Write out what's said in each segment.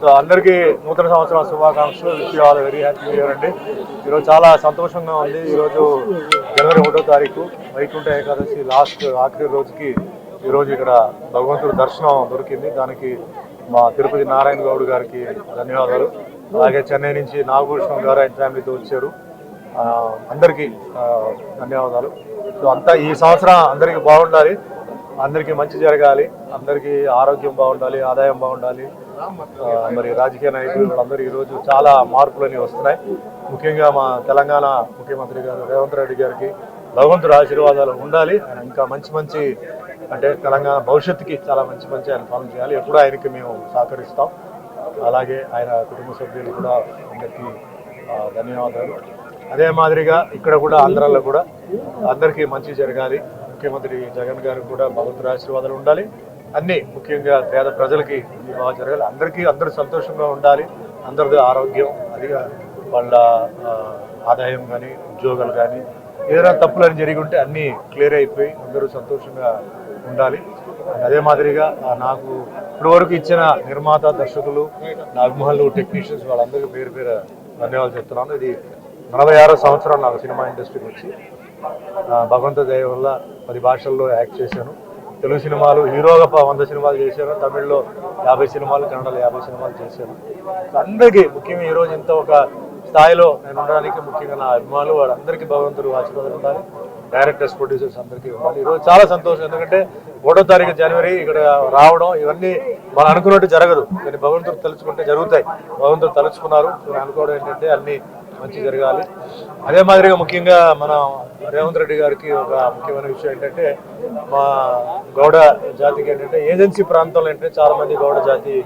So అందరికీ నూతన సంవత్సరం శుభాకాంక్షలు. Wish all very happy new year అండి. ఈరోజు చాలా సంతోషంగా ఉంది. ఈరోజు జనవరి ఒకటో తారీఖు వైకుంఠ ఏకాదశి లాస్ట్ ఆఖరి రోజుకి ఈరోజు ఇక్కడ భగవంతుడి దర్శనం దొరికింది. దానికి మా తిరుపతి నారాయణ గౌడ్ గారికి ధన్యవాదాలు. అలాగే చెన్నై నుంచి నాగభూషణం గారు ఆయన ఫ్యామిలీతో వచ్చారు. అందరికీ ధన్యవాదాలు. సో అంతా ఈ సంవత్సరం అందరికీ బాగుండాలి. అందరికీ మంచి జరగాలి అందరికీ ఆరోగ్యం బాగుండాలి ఆదాయం బాగుండాలి. మరి రాజకీయ నాయకులు అందరూ ఈరోజు చాలా మార్పులని వస్తున్నాయి. ముఖ్యంగా మా తెలంగాణ ముఖ్యమంత్రి గారు రేవంత్ రెడ్డి గారికి భగవంతుడు ఆశీర్వాదాలు ఉండాలి. ఆయన ఇంకా మంచి మంచి అంటే తెలంగాణ భవిష్యత్తుకి చాలా మంచి మంచి ఆయన పనులు చేయాలి. ఎప్పుడూ ఆయనకి మేము సహకరిస్తాం. అలాగే ఆయన కుటుంబ సభ్యులు కూడా అందరికీ ధన్యవాదాలు. అదే మాదిరిగా ఇక్కడ కూడా ఆంధ్రాలో కూడా అందరికీ మంచి జరగాలి. ముఖ్యమంత్రి జగన్ గారికి కూడా భగవంతుడి ఆశీర్వాదాలు ఉండాలి. అన్ని ముఖ్యంగా పేద ప్రజలకి బాగా జరగాలి. అందరికీ అందరూ సంతోషంగా ఉండాలి. అందరిది ఆరోగ్యం అదిగా వాళ్ళ ఆదాయం కానీ ఉద్యోగాలు కానీ ఏదైనా తప్పులు అని జరిగి ఉంటే అన్నీ క్లియర్ అయిపోయి అందరూ సంతోషంగా ఉండాలి. అదే మాదిరిగా నాకు ఇప్పటివరకు ఇచ్చిన నిర్మాత దర్శకులు నా అభిమానులు టెక్నీషియన్స్ వాళ్ళందరికీ పేరు పేరు ధన్యవాదాలు చెప్తున్నాను. ఇది నలభై ఆరో సంవత్సరం నాకు సినిమా ఇండస్ట్రీకి వచ్చి భగవంత దయ వల్ల పది భాషల్లో యాక్ట్ చేశాను. తెలుగు సినిమాలు హీరోగా ప- వంద సినిమాలు చేశాను తమిళ్ళో యాభై సినిమాలు కన్నడలో యాభై సినిమాలు చేశాను అందరికీ ముఖ్యంగా ఈరోజు ఇంత ఒక స్థాయిలో నేను ఉండడానికి ముఖ్యంగా నా అభిమానులు వాళ్ళందరికీ భగవంతుడు ఆశీర్వాదం ఉండాలి. డైరెక్టర్స్ ప్రొడ్యూసర్స్ అందరికీ ఉండాలి. ఈరోజు చాలా సంతోషం. ఎందుకంటే ఒకటో తారీఖు జనవరి ఇక్కడ రావడం ఇవన్నీ మనం అనుకున్నట్టు జరగదు. కానీ భగవంతుడు తలుచుకుంటే జరుగుతాయి. భగవంతుడు తలుచుకున్నారు. నేను అనుకోవడం ఏంటంటే అన్ని మంచి జరగాలి. అదే మాదిరిగా ముఖ్యంగా మన రేవంత్ రెడ్డి గారికి ఒక ముఖ్యమైన విషయం ఏంటంటే మా గౌడ జాతికి ఏంటంటే ఏజెన్సీ ప్రాంతంలో ఏంటంటే చాలా మంది గౌడ జాతి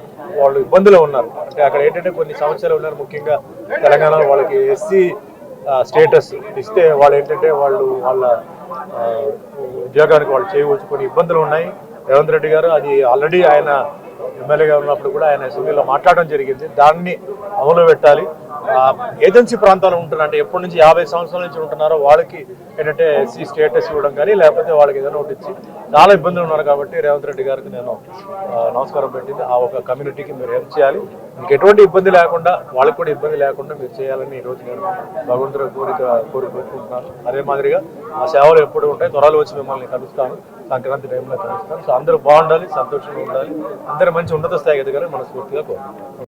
వాళ్ళు ఇబ్బందులు ఉన్నారు. అంటే అక్కడ ఏంటంటే కొన్ని సమస్యలు ఉన్నారు ముఖ్యంగా తెలంగాణలో వాళ్ళకి ఎస్సీ స్టేటస్ ఇస్తే వాళ్ళు ఏంటంటే వాళ్ళు వాళ్ళ ఉద్యోగానికి వాళ్ళు చేయవచ్చు కొన్ని ఇబ్బందులు ఉన్నాయి. రేవంత్ రెడ్డి గారు అది ఆల్రెడీ ఆయన ఎమ్మెల్యేగా ఉన్నప్పుడు కూడా ఆయన అసెంబ్లీలో మాట్లాడడం జరిగింది. దాన్ని అమలు పెట్టాలి. ఏజెన్సీ ప్రాంతాలు ఉంటున్నారు అంటే ఎప్పటి నుంచి యాభై సంవత్సరాల నుంచి ఉంటున్నారో వాళ్ళకి ఏంటంటే ఎస్సీ స్టేటస్ ఇవ్వడం కానీ లేకపోతే వాళ్ళకి ఏదైనా ఒకటి ఇచ్చి చాలా ఇబ్బందులు ఉన్నారు కాబట్టి రేవంత్ రెడ్డి గారికి నేను నమస్కారం పెట్టింది. ఆ ఒక కమ్యూనిటీకి మీరు హెల్ప్ చేయాలి. మీకు ఎటువంటి ఇబ్బంది లేకుండా వాళ్ళకి కూడా ఇబ్బంది లేకుండా మీరు చేయాలని ఈ రోజు నేను భగవంతుడి కోరిక కోరుకుంటున్నాను. అదే మాదిరిగా ఆ సేవలు ఎప్పుడు ఉంటాయి త్వరలో వచ్చి మిమ్మల్ని కలుస్తాను. సంక్రాంతి టైంలో కలుస్తాను. సో అందరూ బాగుండాలి సంతోషంగా ఉండాలి. అందరూ మంచి ఉన్నత స్థాయికి ఎదగాలని మనస్ఫూర్తిగా కోరుకుంటున్నాను.